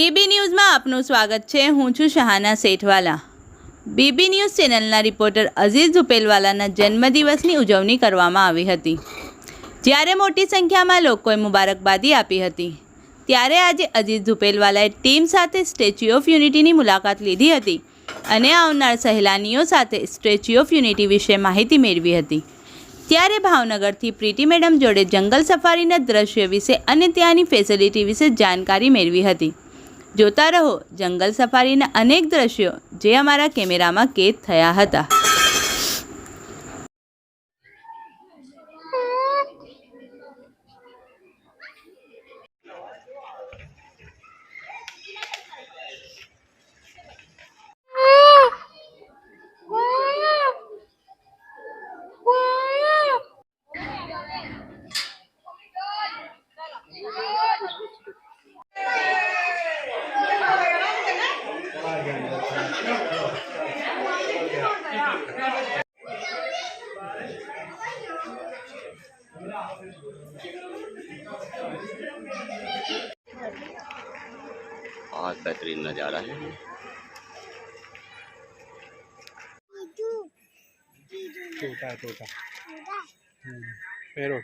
આપનું સ્વાગત છે. હું છું શહાના શેઠવાલા. બીબી ન્યૂઝ ચેનલના રિપોર્ટર અઝીઝ ઝુપેલવાલાના જન્મદિવસની ઉજવણી કરવામાં આવી હતી. જ્યારે મોટી સંખ્યામાં લોકોએ મુબારકબાદી આપી હતી, ત્યારે આજે અઝીઝ ઝુપેલવાલાએ ટીમ સાથે સ્ટેચ્યુ ઓફ યુનિટીની મુલાકાત લીધી હતી અને આવનાર સહેલાનીઓ સાથે સ્ટેચ્યુ ઓફ યુનિટી વિશે માહિતી મેળવી હતી. ત્યારે ભાવનગરથી પ્રીતિ મેડમ જોડે જંગલ સફારીના દ્રશ્ય વિશે અને ત્યાંની ફેસિલિટી વિશે જાણકારી મેળવી હતી. જોતા રહો. જંગલ સફારીના અનેક દ્રશ્યો જે અમારા કેમેરામાં કેદ થયા હતા. बहुत बेहतरीन नज़ारा है तोता तोता पैरोट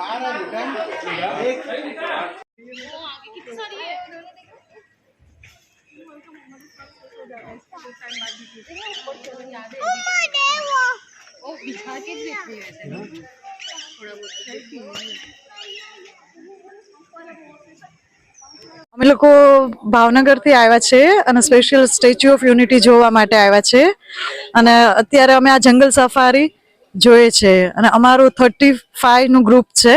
बघ ना અમે લોકો ભાવનગરથી આવ્યા છે અને સ્પેશિયલ સ્ટેચ્યુ ઓફ યુનિટી જોવા માટે આવ્યા છે અને અત્યારે અમે આ જંગલ સફારી જોઈએ છે. અને અમારું થર્ટી ફાઈવનું ગ્રુપ છે.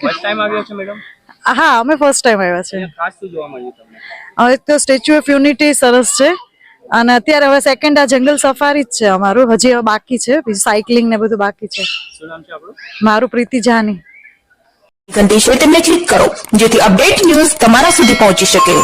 ફર્સ્ટ ટાઈમ આવ્યો છે મેડમ હા અમે ફર્સ્ટ ટાઈમ આવ્યા છે. ખાસ શું જોવા મળ્યું તમને? હવે તો સ્ટેચ્યુ ઓફ યુનિટી સરસ છે. અને અત્યારે હવે સેકન્ડ આ જંગલ સફારી જ છે અમારું. હજી હવે બાકી છે. બીજું સાયકલિંગ ને બધું બાકી છે. શું નામ છે આપણું? મારું પ્રીતિ જાની. સંદેશ તમે તેમને ક્લિક કરો જેથી અપડેટ ન્યૂઝ તમારા સુધી પહોંચી શકે.